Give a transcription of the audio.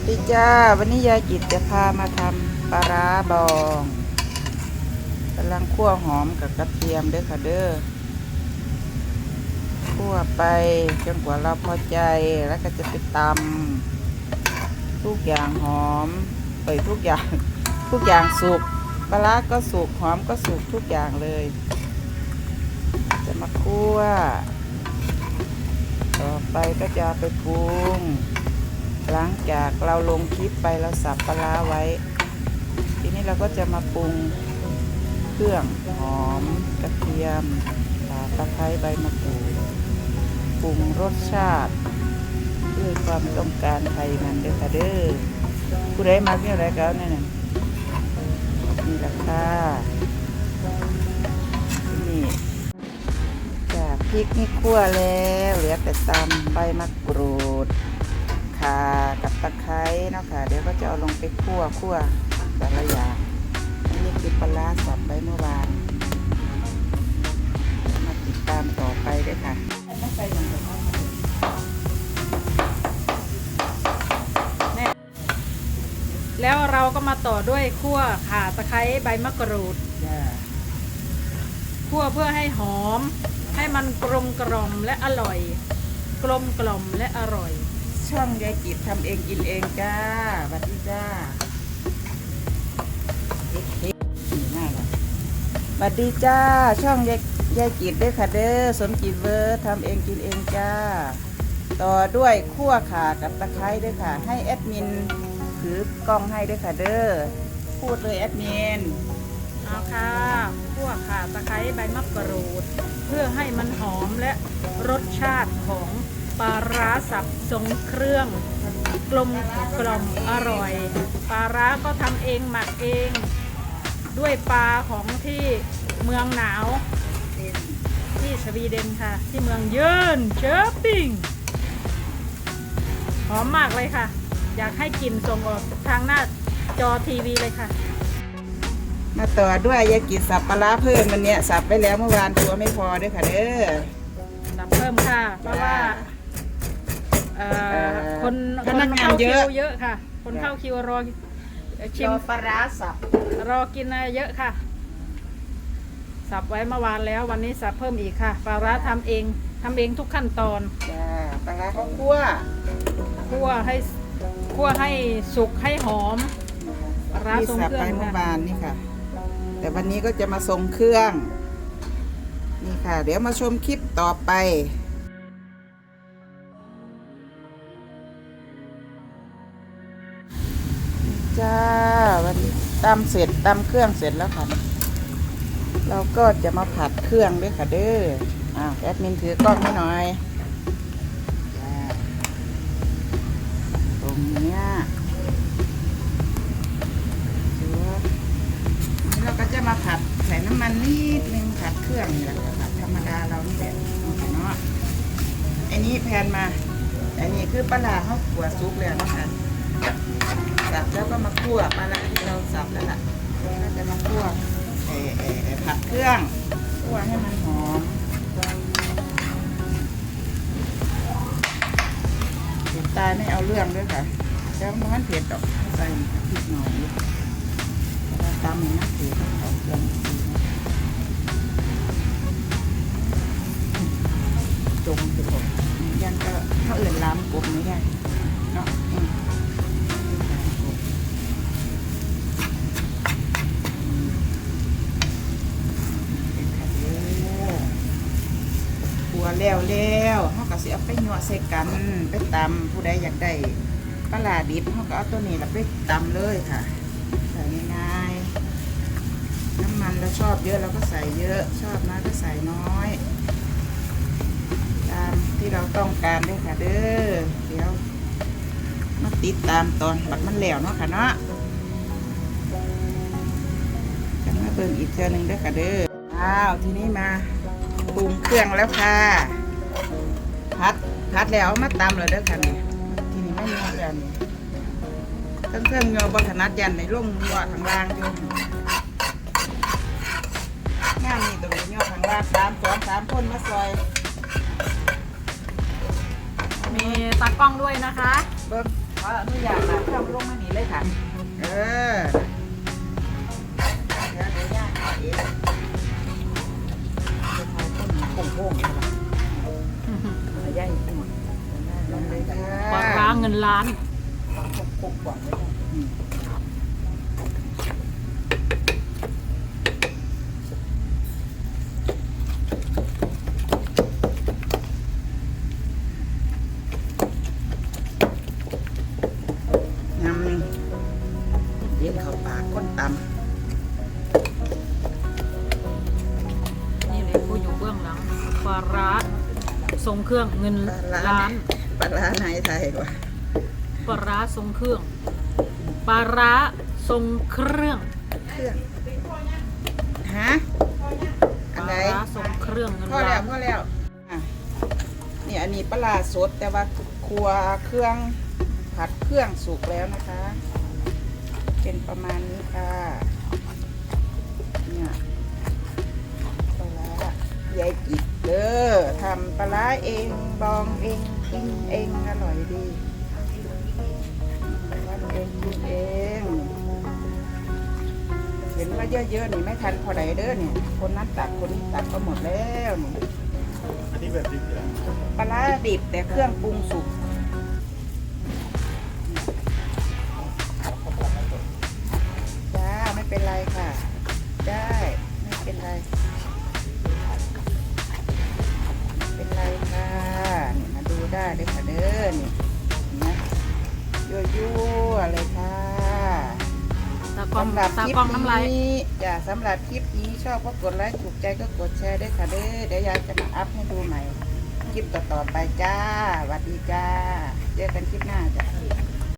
วัสดีจ้า วันนี้ยายจิตจะพามาทำปลาร้าบองกำลังคั่วหอมกับกระเทียมเด้อค่ะเด้อคั่วไปจนกว่าเราพอใจแล้วก็จะไปตำทุกอย่างหอมเอ้ยทุกอย่างทุกอย่างสุกปลาร้าก็สุกหอมก็สุกทุกอย่างเลย จะมาคั่ว ต่อไปก็จะไปปรุง หลังจากเราลงคลิปไปเราสับปลาไว้ ทีนี้เราก็จะมาปรุงเครื่องหอมกระเทียมข่าตะไคร้ใบมะกรูดปรุงรสชาติด้วยความต้องการไทยมันเด้อค่ะเด้อผู้ใดมาเนี่ยอะไรก็เอาเนี่ยนี่แหละค่ะนี่จ้าพริกนี่คั่วแล้ว เหลือแต่ตำใบมะกรูด ข่ากับตะไคร้เนาะค่ะเดี๋ยวก็จะเอาลงไปคั่วคั่วแต่ละอย่างอันนี้คือปลาร้าสับไว้เมื่อวานมาติดตามต่อไปด้วยค่ะแล้วเราก็มาต่อด้วยคั่วข่าตะไคร้ใบมะกรูดจ้าคั่วเพื่อให้หอม ให้มันกลมกล่อมและอร่อย กลมกล่อมและอร่อย ช่องยายกิจทำเองกินเองจ้าสวัสดีจ้าเอ๊ะเอ๊ะนี่หน้าเราสวัสดีจ้า ช่องยายยายกิจด้วยค่ะเด้อสมจิตเวอร์ทำเองกินเองจ้า ต่อด้วยคั่วขากับตะไคร้ด้วยค่ะ ให้แอดมินถือกล้องให้ด้วยค่ะเด้อ พูดเลยแอดมินเอาค่ะคั่วขาตะไคร้ใบมะกรูด เพื่อให้มันหอมและรสชาติของ ปลาร้าสับทรงเครื่อง กลมกล่อมอร่อย ปลาร้าก็ทำเองหมักเอง ด้วยปลาของที่เมืองหนาว ที่สวีเดนค่ะ ที่เมืองเยินเชอร์ปิงหอมมากเลยค่ะ อยากให้กลิ่นส่งออกทางหน้าจอทีวีเลยค่ะ มาต่อด้วยยากิสับปลาร้าเพิ่มวันเนี้ยสับไปแล้วเมื่อวานตัวไม่พอด้วยค่ะเด้อ สับเพิ่มค่ะ เพราะว่า เอ่อเอ่อคนพนักงานเข้าเยคิอะ วเยอะค่ะ คนเข้าคิวรอชิมปลาร้าสับรอกินอะไรเยอะค่ะ สับไว้เมื่อวานแล้ววันนี้สับเพิ่มอีกค่ะปลาร้าทำเองทำเองทุกขั้นตอนจ้าปลาร้าข้าวคั่วคั่วให้คั่วให้สุกให้หอม ปลาร้าที่ทรงสับเครื่ไปองเมื่อค่ะวานนี่ค่ะ แต่วันนี้ก็จะมาทรงเครื่อง นี่ค่ะ เดี๋ยวมาชมคลิปต่อไป จ้า วันตำเสร็จตำเครื่องเสร็จแล้วค่ะ เราก็จะมาผัดเครื่องด้วยค่ะเด้ออ้าวแอดมินถือกล้องให้หน่อยตรงเนี้ยถือว่านี่เราก็จะมาผัดใส่น้ำมันนิดนึงผัดเครื่องนี่แหละผัดธรรมดาเรานี่แหละเนาะอันนี้แพนมาอันนี้คือปลาร้าเขาขัวซุกเลยนะคะ สับแล้วก็มาคั่วปลาร้าที่เราสับแล้วล่ะก็จะมาคั่วเอเอเอ่ผัดเครื่องคั่วให้มันหอมเผ็ดตายไม่เอาเรื่องด้วยค่ะแล้วมันเผ็ดดอกใส่พริกหน่อยตำอย่างนี้เผ็ดเอาเครื่องจงจะบอกยันก็เขาเอื่นล้ำกบไม่ได้เนาะอืมหัว แล้วแล้วเขาก็สิเอาไปหยวใส่กันไปตำผู้ใดอยากได้ปลาดิบเขาก็เอาตัวนี้แล้วไปตำเลยค่ะใส่ง่ายๆน้ำมันเราชอบเยอะเราก็ใส่เยอะ ชอบน้อยก็ใส่น้อย ตามที่เราต้องการด้วยค่ะเด้อเดี๋ยวมาติดตามตอนบัดมันแล้วเนาะค่ะเนาะจะมาเบิ่งอีกเทื่อนึงด้อค่ะเด้ออ้าวทีนี้มาปรุงเครื่องแล้วค่ะ พัดพัดแล้วเอามาตำเลยเด้อค่ะนี่ทีนี้ไม่มีแล้วนี่เครื่องเครื่องเงาบนถนัดยันในร่มเงาทางล่างอยู่งานนี้ตรงนี้เงาทางล่างสามสองสามคนมาซอย มีตากล้องด้วยนะคะเบิ้งขออนุญาตนะทำลงมานี่เลยค่ะ เออเดี๋ยวเดี๋ยวย่างเอาเองจะทายต้นโป่งๆใช่ปะเอา ย่างอีกหมดลงเลยค่ะปลาร้าเงินล้านคุกๆก่อนเลยค่ะอื รงเครื่องเงินล้านปลาร้าไหนไทยกว่าปลาร้าทรงเครื่องปลาร้าทรงเครื่องเครื่องฮะปอันลาไหนร้าทรงเครื่องเงินพอแล้ล้าวนพอแล้วอะนี่อันนี้ปลาร้าสดแต่ว่าครัวเครื่องผัดเครื่องสุกแล้วนะคะ เป็นประมาณนี้ค่ะเนี่ยปลาร้ายายกิดเด้อ ทำปลาเองบองเองกินเองอร่อยดีวันเองกินเอง เห็นว่าเยอะๆนี่ไม่ทันพอใดเด้อเนี่ยคนนั้นตักคนนี้ตักก็หมดแล้วนี่อันนี้แบบดิบเหรอปลาร้าดิบแต่เครื่องปรุงสุกจ้าไม่เป็นไรค่ะ ได้ ไม่เป็นไร ไม่เป็นไรค่ะนี่มาดูได้เลยค่ะเด้อนี่เห็นไหมยั่วๆเลยค่ะตากล้องสำหรับตาคลิปกล้องน้ำลายนี้จ้ะสำหรับคลิปนี้ชอบก็กดไลค์ถูกใจก็กดแชร์ด้วยค่ะเด้อเดี๋ยวยายจะมาอัพให้ดูใหม่คลิปต่อๆไปจ้าสวัสดีจ้า